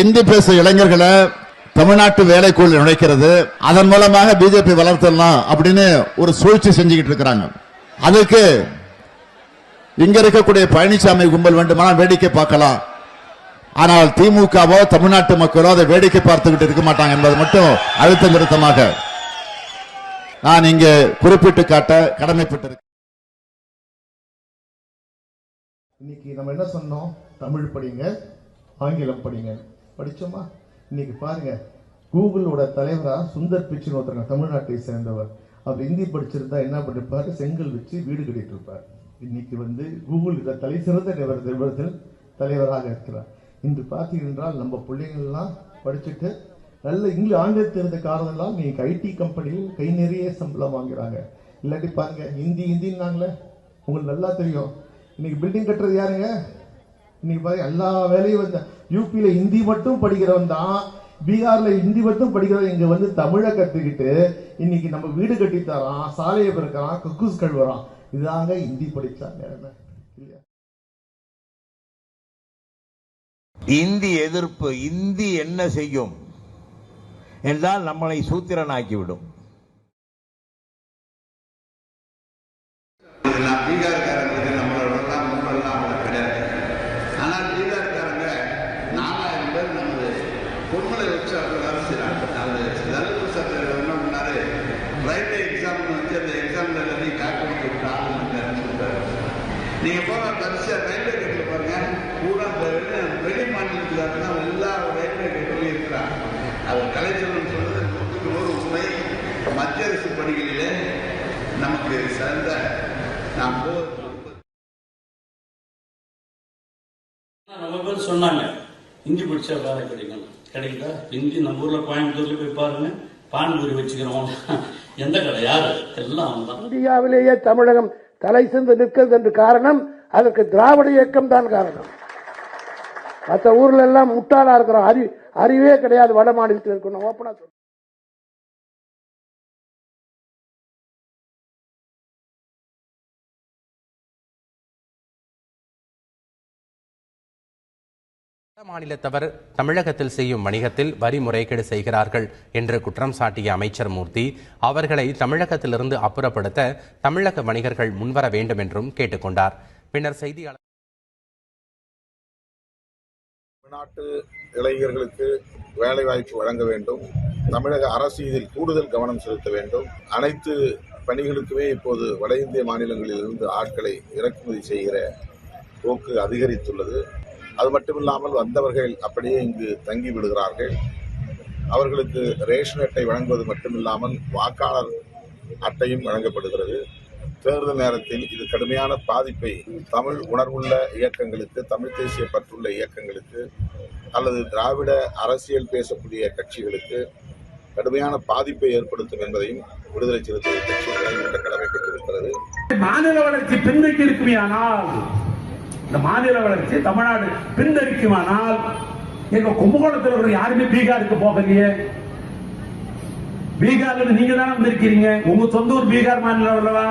இந்தி பேசும் இளைஞர்களை தமிழ்நாட்டு வேலைக்குள் நுழைக்கிறது அதன் மூலமாக பிஜேபி வளர்த்தலாம் அப்படின்னு ஒரு சூழ்ச்சி செஞ்சுக்கிட்டு இருக்கிறாங்க. அதுக்கு இங்க இருக்கக்கூடிய பழனிசாமி கும்பல் வேண்டுமானால் வேடிக்கை பார்க்கலாம். ஆனால் திமுகவோ தமிழ்நாட்டு மக்களோ அதை வேடிக்கை பார்த்துக்கிட்டு இருக்க மாட்டாங்க என்பது மட்டும் அழுத்த நிறுத்தமாக நான் இங்கே குறிப்பிட்டு காட்ட கடமைப்பட்டிருக்கிறேன் இன்னைக்கு நம்ம என்ன சொன்னோம்? தமிழ் படிங்க ஆங்கிலம் படிங்க. படித்தோமா இன்னைக்கு பாருங்க கூகுளோட தலைவராக சுந்தர் பிச்சைன்னு ஒருத்தருங்க தமிழ்நாட்டை சேர்ந்தவர். அவர் ஹிந்தி படிச்சிருந்தா என்ன பண்ணிருப்பாரு? செங்கல் வச்சு வீடு கட்டிட்டு இருப்பார். இன்னைக்கு வந்து கூகுள் இதை தலை சிறந்த நிறுவன- தலைவராக இருக்கிறார். இன்று பார்த்தீங்கன்றால் நம்ம பிள்ளைங்கள்லாம் படிச்சுட்டு நல்ல இங்கிலீஷ் ஆங்கிலம் தெரிந்த காரணம்லாம் நீங்க ஐடி கம்பெனியில் கை நிறைய சம்பளம் வாங்குறாங்க. இல்லாட்டி பாருங்க ஹிந்தி ஹிந்தின்னாங்களே உங்களுக்கு நல்லா தெரியும். இன்னைக்கு பில்டிங் கட்டுறது யாருங்க? இன்னைக்கு பாருங்க எல்லா வேலையும் வந்து யூபியில ஹிந்தி மட்டும் படிக்கிறவன் தான் பீகார்ல ஹிந்தி மட்டும் படிக்கிறவன் இங்க வந்து தமிழை கத்துக்கிட்டு இன்னைக்கு நம்ம வீடு கட்டி தரான் சாலையை பிறக்கிறான் குக்கூஸ் கழுவுறான். இதாங்க ஹிந்தி படிச்சா நேரமே இல்லையா? இந்தி எதிர்ப்பு இந்தி என்ன செய்யும் என்றால் நம்மளை சூத்திரனாக்கிவிடும். இதெல்லாம் பீகார்காரங்களுக்கு ரயில்வே எக்ஸாம் வச்சு அந்த எக்ஸாம்ல எல்லாத்தையும் காப்பி பண்ணி விட்டு ஆள் வந்தாருன்னு சொல்றாரு நீங்க போற வரிசையா ரயில்வே கேட்டில் பாருங்க. கூட வெளி- மாநிலத்தில் தான் எல்லா ரயில்வே கேட்லையும் இருக்கிறாங்க. அவர் கலைச்செல்வன் சொல்றது நூற்றுக்கு நூறு உண்மை. மத்திய அரசு பணிகளிலே நமக்கு சிறந்த நாம் போவது பேர் சொன்னாங்க இஞ்சி பிடிச்சா வேலை கிடைக்கும். கிடைக்குதா இஞ்சி நம்ம ஊர்ல கோயம்புத்தூர்ல போய் பாருங்க. பானிபூரி வச்சுக்கிறோம். எந்த கடை? யாரு? எல்லாம் இந்தியாவிலேயே தமிழகம் தலை சிந்து நிற்கிறது என்று காரணம் அதற்கு திராவிட இயக்கம் தான் காரணம். மற்ற ஊர்ல எல்லாம் முட்டாளா இருக்கிறோம் அறி அறிவே கிடையாது வட மாநிலத்தில் இருக்கணும். ஓப்பனா மாநிலத்தவர் தமிழகத்தில் செய்யும் வணிகத்தில் வரி முறைகேடு செய்கிறார்கள் என்று குற்றம் சாட்டிய அமைச்சர் மூர்த்தி அவர்களை தமிழகத்திலிருந்து அப்புறப்படுத்த தமிழக வணிகர்கள் முன்வர வேண்டும் என்றும் கேட்டுக்கொண்டார் பின்னர் செய்தியாளர் தமிழ்நாட்டு இளைஞர்களுக்கு வேலை வாய்ப்பு வழங்க வேண்டும். தமிழக அரசு இதில் கூடுதல் கவனம் செலுத்த வேண்டும். அனைத்து பணிகளுக்குமே இப்போது வட இந்திய மாநிலங்களிலிருந்து ஆட்களை இறக்குமதி செய்கிற போக்கு அதிகரித்துள்ளது. அது மட்டுமில்லாமல் வந்தவர்கள் அப்படியே இங்கு தங்கி விடுகிறார்கள். அவர்களுக்கு ரேஷன் அட்டை வழங்குவது மட்டுமில்லாமல் வாக்காளர் அட்டையும் வழங்கப்படுகிறது. தேர்தல் நேரத்தில் இது கடுமையான பாதிப்பை தமிழ் உணர்வுள்ள இயக்கங்களுக்கு தமிழ் தேசிய பற்றுள்ள இயக்கங்களுக்கு அல்லது திராவிட அரசியல் பேசக்கூடிய கட்சிகளுக்கு கடுமையான பாதிப்பை ஏற்படுத்தும் என்பதையும் விடுதலை சிறுத்தைகள் கட்சி நிறைவேற்ற கடமைப்பட்டிருக்கிறது மாநில வளர்ச்சி பின்தங்கி இருக்குமையானால் இந்த மாநில வளர்ச்சி தமிழ்நாடு பின்தரிக்குமானால் எங்க கும்பகோணத்தில் இருக்கிற யாருமே பீகாருக்கு போகலையே. பீகார்ல இருந்து நீங்க தானே வந்திருக்கிறீங்க. உங்க சொந்த ஊர் பீகார் மாநிலம் அல்லவா